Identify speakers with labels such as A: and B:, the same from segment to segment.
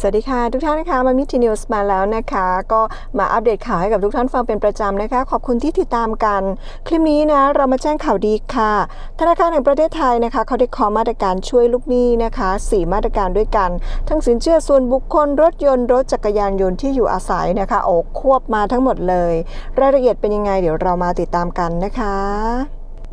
A: สวัสดีค่ะ ทุกท่านนะคะมามิทีนิวส์มาแล้วนะคะ ก็มาอัปเดตข่าวให้กับทุกท่านฟังเป็นประจำนะคะ ขอบคุณที่ติดตามกัน คลิปนี้นะเรามาแจ้งข่าวดีค่ะ ธนาคารแห่งประเทศไทยนะคะ เขาได้ขอมาตรการช่วยลูกหนี้นะคะสี่มาตรการด้วยกัน ทั้งสินเชื่อส่วนบุคคลรถยนต์รถจักรยานยนต์ที่อยู่อาศัยนะคะโอ้ควบมาทั้งหมดเลย รายละเอียดเป็นยังไงเดี๋ยวเรามาติดตามกันนะคะ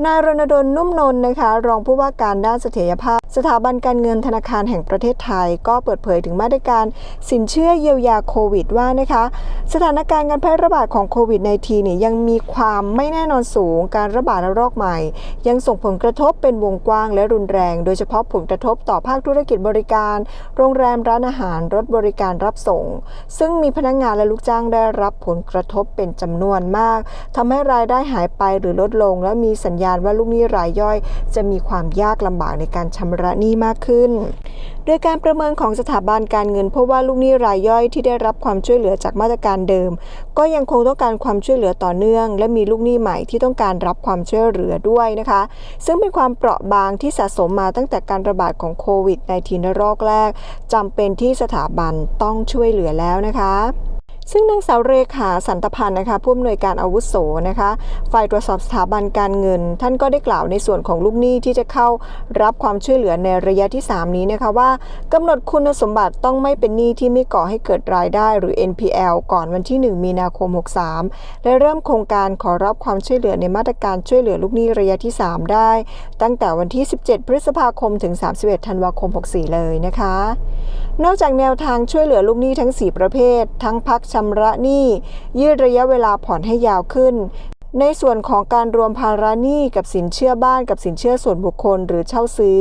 A: นายรณดลนุ่มนนท์นะคะ รองผู้ว่าการด้านเสถียรภาพ สถาบันการเงินธนาคารแห่งประเทศไทย ก็เปิดเผยถึงมาตรการสินเชื่อเยียวยาโควิดว่านะคะ สถานการณ์การแพร่ระบาดของโควิด -19 เนี่ยยังมีความไม่แน่นอนสูง การระบาดระลอกใหม่ ยังส่งผลกระทบเป็นวงกว้างและรุนแรง โดยเฉพาะผลกระทบต่อภาคธุรกิจบริการ โรงแรมร้านอาหารรถบริการรับส่ง ซึ่งมีพนักงานและลูกจ้างได้รับผลกระทบเป็นจำนวนมากทำให้รายได้หายไปหรือลดลง และมีสัญญาณว่าลูกหนี้รายย่อย จะมีความยากลำบากในการชำระหนี้มากขึ้น โดยการประเมินของสถาบันการเงินพบว่าลูกหนี้รายย่อยที่ได้รับความช่วยเหลือจากมาตรการเดิม ก็ยังคงต้องการความช่วยเหลือต่อเนื่อง และมีลูกหนี้ใหม่ที่ต้องการรับความช่วยเหลือด้วยนะคะ ซึ่งเป็นความเปราะบางที่สะสมมาตั้งแต่การระบาดของโควิด -19 ระลอกแรกจำเป็นที่สถาบันต้องช่วยเหลือแล้วนะคะ ซึ่งนางสาวเรขาสันตพันธ์นะคะผู้อำนวยการอาวุโสนะคะฝ่ายตรวจสอบสถาบันการเงิน ท่านก็ได้กล่าวในส่วนของลูกหนี้ที่จะเข้ารับความช่วยเหลือในระยะที่ 3 นี้นะคะว่ากำหนดคุณสมบัติต้องไม่เป็นหนี้ที่ไม่ก่อให้เกิดรายได้หรือ NPL ก่อนวันที่ 1 มีนาคม 63 และเริ่มโครงการขอรับความช่วยเหลือในมาตรการช่วยเหลือลูกหนี้ระยะที่ 3 ได้ ตั้งแต่วันที่ 17 พฤษภาคมถึง 31 ธันวาคม 64 เลยนะคะ นอกจากแนวทางช่วยเหลือลูกหนี้ทั้ง 4 ประเภท ทั้งพักชำระหนี้ยืดระยะเวลาผ่อนให้ยาวขึ้น ในส่วนของการรวมภาระหนี้กับสินเชื่อบ้านกับสินเชื่อส่วนบุคคลหรือเช่าซื้อ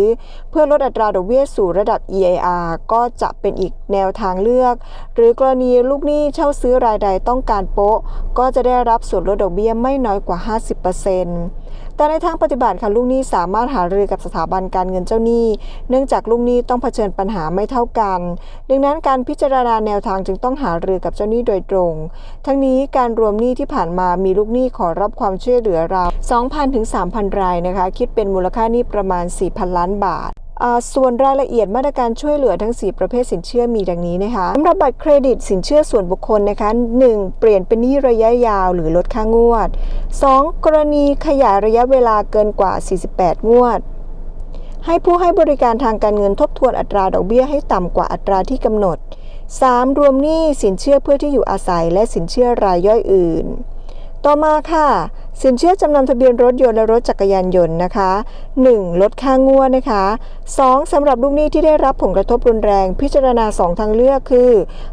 A: เพื่อลดอัตราดอกเบี้ยสู่ระดับ EIR ก็จะเป็นอีกแนวทางเลือก หรือกรณีลูกหนี้เช่าซื้อรายใดต้องการโป๊ะ ก็จะได้รับส่วนลดดอกเบี้ยไม่น้อยกว่า 50% แต่ในทางปฏิบัติค่ะลูกหนี้สามารถหารือกับสถาบันการเงินเจ้าหนี้ เนื่องจากลูกหนี้ต้องเผชิญปัญหาไม่เท่ากัน ดังนั้นการพิจารณาแนวทางจึงต้องหารือกับเจ้าหนี้โดยตรง ทั้งนี้การรวมหนี้ที่ผ่านมามีลูกหนี้ขอรับความช่วยเหลือราว2,000ถึง3,000 รายนะคะ คิดเป็นมูลค่าหนี้ประมาณ 4,000 ล้านบาท ส่วนรายละเอียดมาตรการช่วยเหลือทั้ง 4 ประเภทสินเชื่อมีดังนี้นะคะสำหรับบัตรเครดิตสินเชื่อส่วนบุคคลนะคะ 1. เปลี่ยนเป็นหนี้ระยะยาวหรือลดค่างวด 2. กรณีขยายระยะเวลาเกินกว่า 48 งวด ให้ผู้ให้บริการทางการเงินทบทวนอัตราดอกเบี้ยให้ต่ำกว่าอัตราที่กำหนด 3. รวมหนี้สินเชื่อเพื่อที่อยู่อาศัย และสินเชื่อรายย่อยอื่น ต่อมาค่ะ สินเชื่อจำนำทะเบียนรถยนต์และรถจักรยานยนต์นะคะ 1. ลดค่างวดนะคะ 2. สำหรับลูกหนี้ที่ได้รับผลกระทบรุนแรง พิจารณา 2 ทางเลือกคือ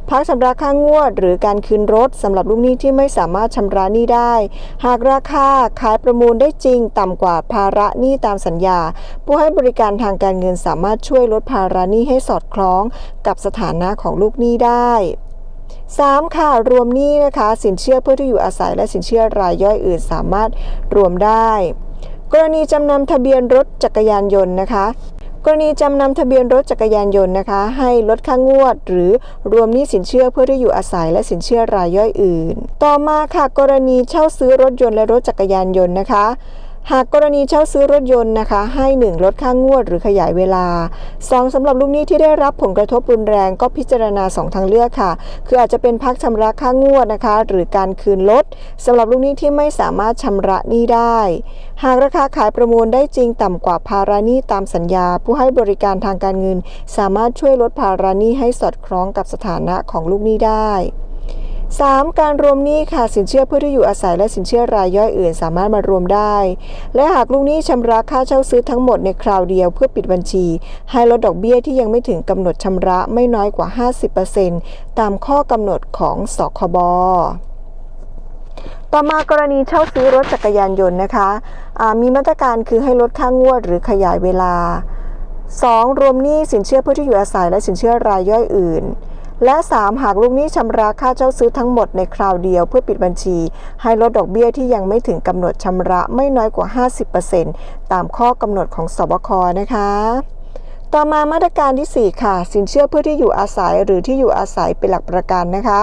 A: พักชำระค่างวด หรือการคืนรถสำหรับลูกหนี้ที่ไม่สามารถชำระหนี้ได้ หากราคาขายประมูลได้จริง ต่ำกว่าภาระหนี้ตามสัญญา ผู้ให้บริการทางการเงินสามารถช่วยลดภาระหนี้ให้สอดคล้อง กับสถานะของลูกหนี้ได้ 3. ค่ะ รวมหนี้นะคะ สินเชื่อเพื่อที่อยู่อาศัยและสินเชื่อรายย่อยอื่นสามารถรวมได้ กรณีจำนำทะเบียนรถจักรยานยนต์นะคะกรณีจำนำทะเบียนรถจักรยานยนต์นะคะ ให้ลดค่างวด หรือรวมหนี้สินเชื่อเพื่อที่อยู่อาศัยและสินเชื่อรายย่อยอื่น ต่อมาค่ะกรณีเช่าซื้อรถยนต์และรถจักรยานยนต์นะคะ หากกรณีเช่าซื้อรถยนต์นะคะ ให้ 1 ลดค่างวดหรือขยายเวลา 2สำหรับลูกหนี้ที่ได้รับผลกระทบรุนแรงก็พิจารณา 2 ทางเลือกค่ะ คืออาจจะเป็นพักชำระค่างวดนะคะ หรือการคืนลดสำหรับลูกหนี้ที่ไม่สามารถชำระหนี้ได้ หากราคาขายประมูลได้จริงต่ำกว่าภาระหนี้ตามสัญญา ผู้ให้บริการทางการเงิน สามารถช่วยลดภาระหนี้ให้สอดคล้องกับสถานะของลูกหนี้ได้ 3. การรวมหนี้ค่ะสินเชื่อเพื่อที่อยู่อาศัยและสินเชื่อรายย่อยอื่น สามารถมารวมได้ และหากลูกหนี้ชำระค่าเช่าซื้อทั้งหมดในคราวเดียวเพื่อปิดบัญชี ให้ลดดอกเบี้ยที่ยังไม่ถึงกำหนดชำระไม่น้อยกว่า 50%ตามข้อกำหนดของสคบต่อมากรณีเช่าซื้อรถจักรยานยนต์นะคะะมีมาตรการคือให้ลดค่างวดหรือขยายเวลา 2. รวมหนี้สินเชื่อเพื่อที่อยู่อาศัยและสินเชื่อรายย่อยอื่น และ 3 หากลูกหนี้ชำระค่าเช่าซื้อทั้งหมดในคราวเดียวเพื่อปิดบัญชี ให้ลดดอกเบี้ยที่ยังไม่ถึงกำหนดชำระไม่น้อยกว่า 50%ตามข้อกำหนดของสบคนะคะต่อมามาตรการที่ 4 ค่ะ สินเชื่อเพื่อที่อยู่อาศัยหรือที่อยู่อาศัยเป็นหลักประกันนะคะ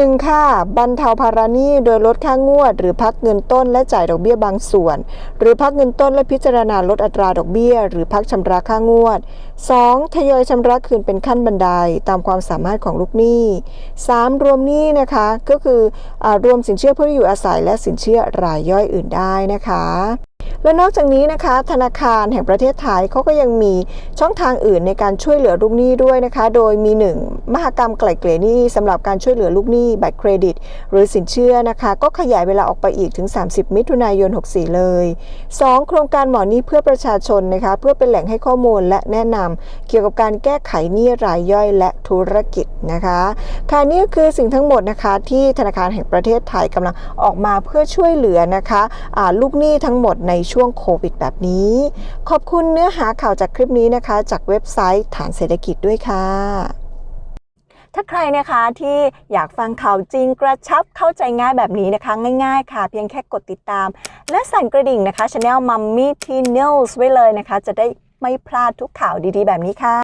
A: 1. ค่ะบรรเทาภาระหนี้โดยลดค่างวด หรือพักเงินต้นและจ่ายดอกเบี้ยบางส่วน หรือพักเงินต้นและพิจารณาลดอัตราดอกเบี้ย หรือพักชำระค่างวด 2. ทยอยชำระคืนเป็นขั้นบันไดตามความสามารถของลูกหนี้ 3. รวมหนี้นะคะก็คืออรวมสินเชื่อเพื่ออยู่อาศัยและสินเชื่อรายย่อยอื่นได้นะคะ และนอกจากนี้นะคะ ธนาคารแห่งประเทศไทยเขาก็ยังมีช่องทางอื่นในการช่วยเหลือลูกหนี้ด้วยนะคะ โดยมี 1. มหกรรมไกล่เกลี่ยหนี้สำหรับการช่วยเหลือลูกหนี้บัตรเครดิต หรือสินเชื่อนะคะ ก็ขยายเวลาออกไปอีกถึง 30 มิถุนายน 64 เลย 2. โครงการหมอนี้เพื่อประชาชนนะคะ เพื่อเป็นแหล่งให้ข้อมูลและแนะนำเกี่ยวกับการแก้ไขหนี้รายย่อยและธุรกิจนะคะค่ะนี่ก็คือสิ่งทั้งหมดนะคะที่ธนาคารแห่งประเทศไทยกำลังออกมาเพื่อช่วยเหลือนะคะลูกหนี้ทั้งหมดในในช่วงโควิดแบบนี้ ขอบคุณเนื้อหาข่าวจากคลิปนี้นะคะ จากเว็บไซต์ฐานเศรษฐกิจด้วยค่ะ ถ้าใครนะคะที่อยากฟังข่าวจริงกระชับเข้าใจง่ายแบบนี้นะคะ ง่ายๆ ค่ะ เพียงแค่กดติดตาม และสั่นกระดิ่งนะคะช anel Mummy T News ไว้เลยนะคะ จะได้ไม่พลาดทุกข่าวดีๆ แบบนี้ค่ะ